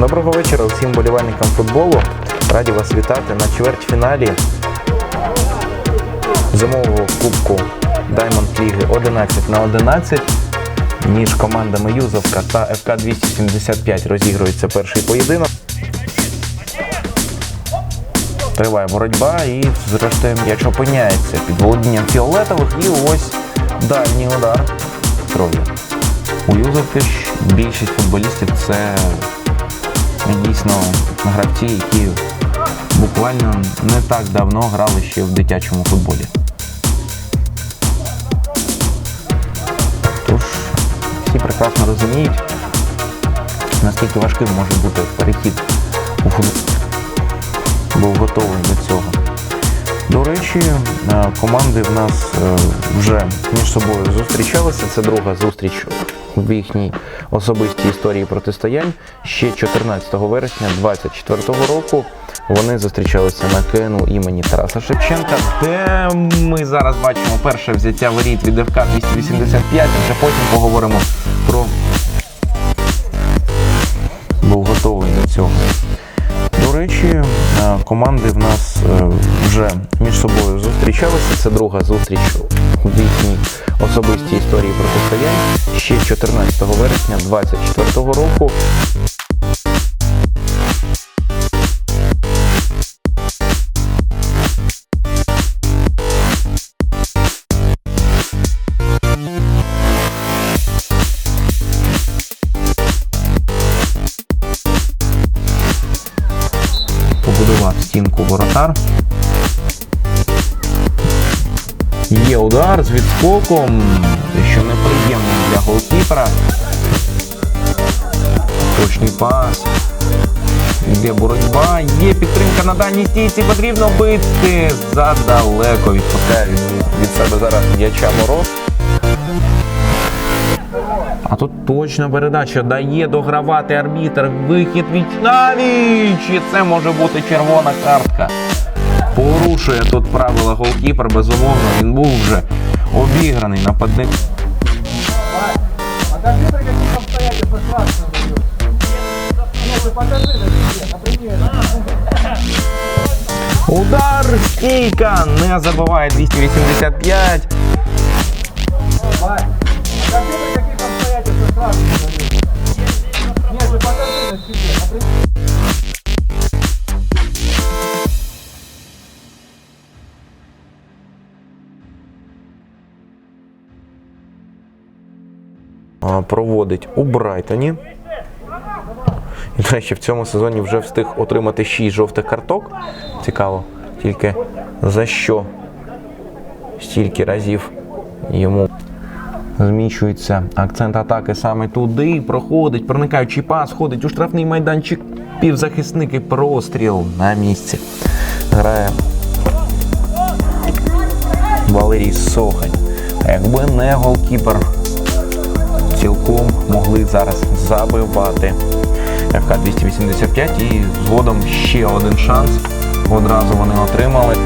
Доброго вечора усім болівальникам футболу. Раді вас вітати на чвертьфіналі зимового кубку Diamond Ліги 11 на 11 між командами Юзовка та ФК 275 розігрується перший поєдинок. Триває боротьба і зрештою м'яч опиняється під володінням фіолетових і ось дальній удар кров'ю. У Юзовки більшість футболістів це дійсно гравці, які буквально не так давно грали ще в дитячому футболі. Тож всі прекрасно розуміють, наскільки важким може бути перехід у футбол. Був готовий до цього. До речі, е, команди в нас е, вже між собою зустрічалися. Це друга зустріч в їхній особистій історії протистоянь. Ще 14 вересня 2024 року вони зустрічалися на КНУ імені Тараса Шевченка, де ми зараз бачимо перше взяття воріт від ФК 285, а вже потім поговоримо про був готовий до цього. Речі, е, команди в нас е, вже між собою зустрічалися. Це друга зустріч у їхній особистій історії протистоянь ще 14 вересня 2024 року. Воротар. Є удар з відскоком, що неприємно для голкіпера. Точний пас. Йде боротьба, є підтримка на дальній стійці, потрібно бити задалеко. Відпускає від- від себе зараз м'яча мороз. А тут точна передача дає догравати арбітр. Вихід віч навіч! І це може бути червона картка. Порушує тут правила голкіпер, безумовно, він був вже обіграний нападник. Покажи, при каких обстоятельствах на например. Удар стійка не забуває 285. Проводить у Брайтоні. І, до в цьому сезоні вже встиг отримати 6 жовтих карток. Цікаво, тільки за що стільки разів йому зміщується акцент атаки саме туди, проходить, проникаючий пас, ходить у штрафний майданчик, півзахисник і простріл на місці. Грає Валерій Сохань. Якби не голкіпер цілком могли зараз забивати ФК 285 і згодом ще один шанс одразу вони отримали.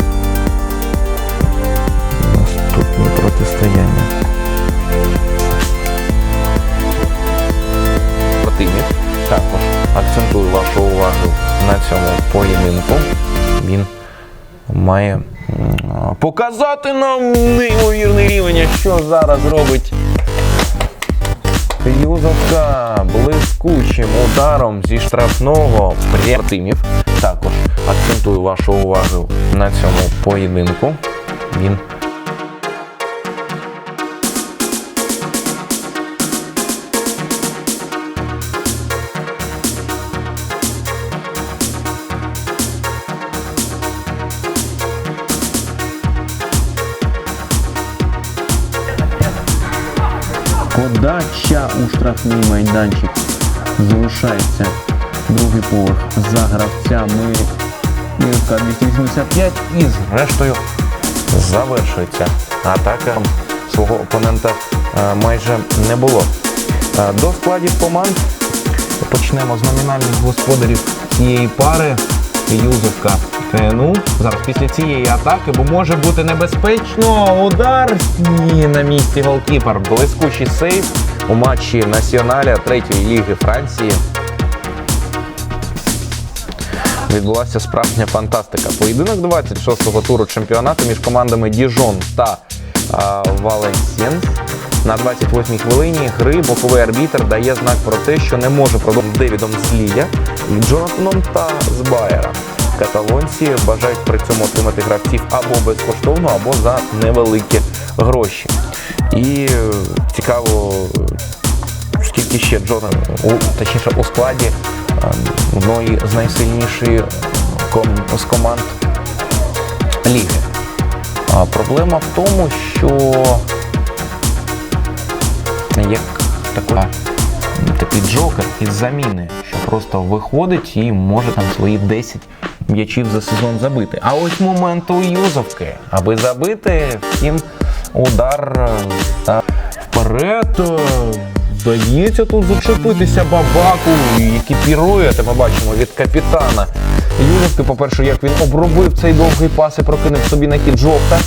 Наступне протистояння. Противник також акцентую вашу увагу на цьому поєдинку. Він має показати нам неймовірний рівень, що зараз робить Юзовка блискучим ударом зі штрафного Артемів. Також акцентую вашу увагу на цьому поєдинку. Він Подача у штрафний майданчик. Залишається другий поверх за гравцями МФК 285. і зрештою завершується. Атака свого опонента е, майже не було. Е, До складів команд почнемо з номінальних господарів цієї пари. Юзовка КНУ. Зараз після цієї атаки, бо може бути небезпечно. Удар і на місці голкіпер. Блискучий сейв у матчі Націоналя третьої ліги Франції. відбулася справжня фантастика. Поєдинок 26-го туру чемпіонату між командами Діжон та а, Валенсіенс. На 28-й хвилині гри боковий арбітр дає знак про те, що не може продовжити Девідом Злія і Джонатаном та з Байера. Каталонці бажають при цьому отримати гравців або безкоштовно, або за невеликі гроші. І е, цікаво, скільки ще Джона, у, точніше у складі е, одної з найсильніших ком- з команд ліги. А проблема в тому, що як така, такий джокер із заміни, що просто виходить і може там свої 10 м'ячів за сезон забити. А ось момент у Юзовки, аби забити, втім, удар е, вперед. е, Вдається тут зачепитися бабаку, який пірує, та ми бачимо від капітана. Юзовки, по-перше, як він обробив цей довгий пас і прокинув собі на хід жовта.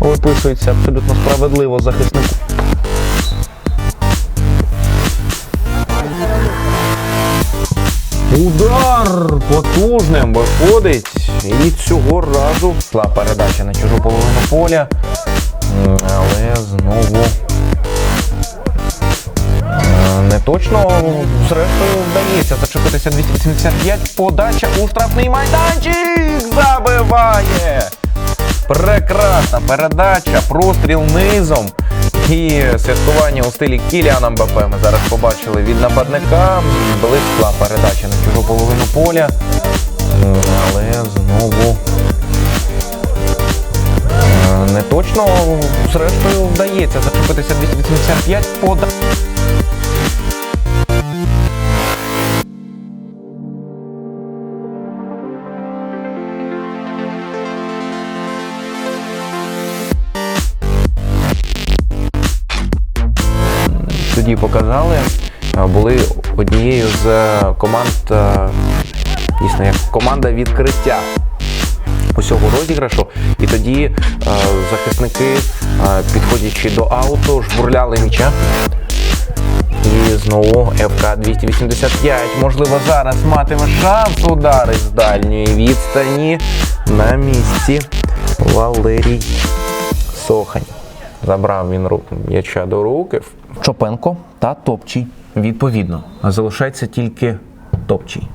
Виписується абсолютно справедливо захиснику. Удар потужним виходить. І цього разу пішла передача на чужу половину поля. Але знову е, не точно. Зрештою вдається зачепитися 285. Подача у штрафний майданчик. Забиває. Прекрасна передача, простріл низом. І святкування у стилі Кіліана МБП ми зараз побачили від нападника. Близька передача на чужу половину поля. Е, Але знову е, не точно. Зрештою вдається зачепитися 285 пода. Показали, були однією з е, команд, е, дійсно, як команда відкриття усього розіграшу. І тоді е, захисники, підходячи до ауту, жбурляли м'яча. І знову ФК 285. Можливо, зараз матиме шанс удари з дальньої відстані на місці Валерій Сохань. Забрав він м'яча до руки. Чопенко та Топчий. Відповідно. Залишається тільки Топчий.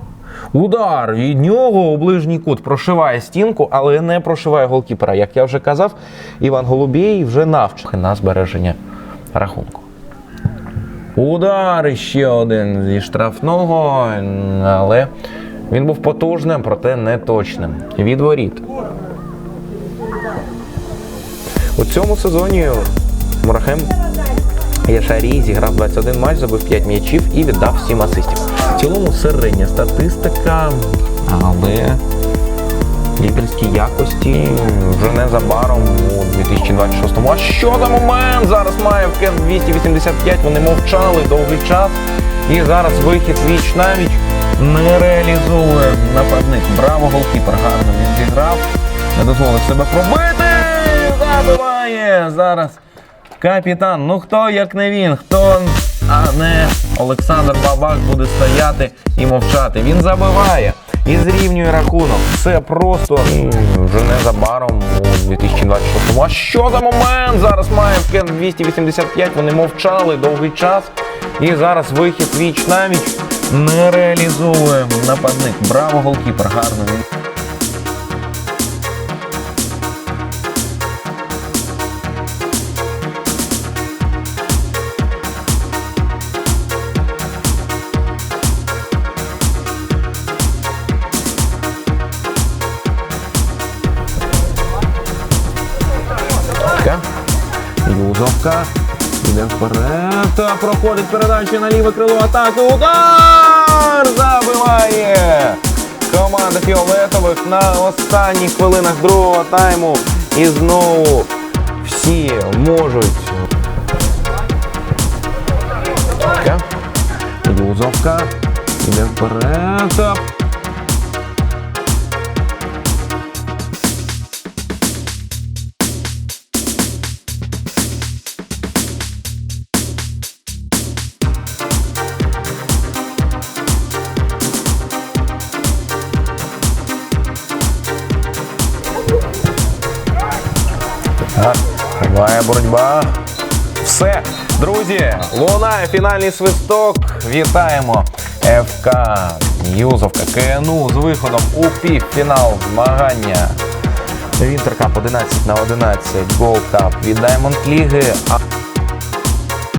Удар від нього у ближній кут прошиває стінку, але не прошиває голкіпера. Як я вже казав, Іван Голубєй вже навчений на збереження рахунку. Удар ще один зі штрафного, але він був потужним, проте не точним. Від воріт. У цьому сезоні Мурахем Яшарій зіграв 21 матч, забив 5 м'ячів і віддав 7 асистів. В цілому середня статистика, але лідерські якості вже незабаром у 2026-му. А що за момент? Зараз має в Кен 285. Вони мовчали довгий час. І зараз вихід віч навіть не реалізує нападник. Браво, голкіпер. Гарно він зіграв. Не дозволив себе пробити. Забиває зараз. Капітан, ну хто як не він, хто, а не Олександр Бабак буде стояти і мовчати. Він забиває і зрівнює рахунок. Все просто вже незабаром у 2026-му. А що за момент? Зараз має в Кен 285. Вони мовчали довгий час. І зараз вихід віч навіч не реалізує нападник. Браво, голкіпер, гарно він. Юзовка. Іде вперед. Проходить передача на ліве крило атаки. Удар! Забиває! Команда фіолетових на останніх хвилинах другого тайму. І знову всі можуть. Юзовка. Іде вперед. Та Триває боротьба. Все, друзі, лунає фінальний свисток. Вітаємо ФК Юзовка КНУ з виходом у півфінал змагання. Вінтеркап 11 на 11 Голкап від Diamond Ліги.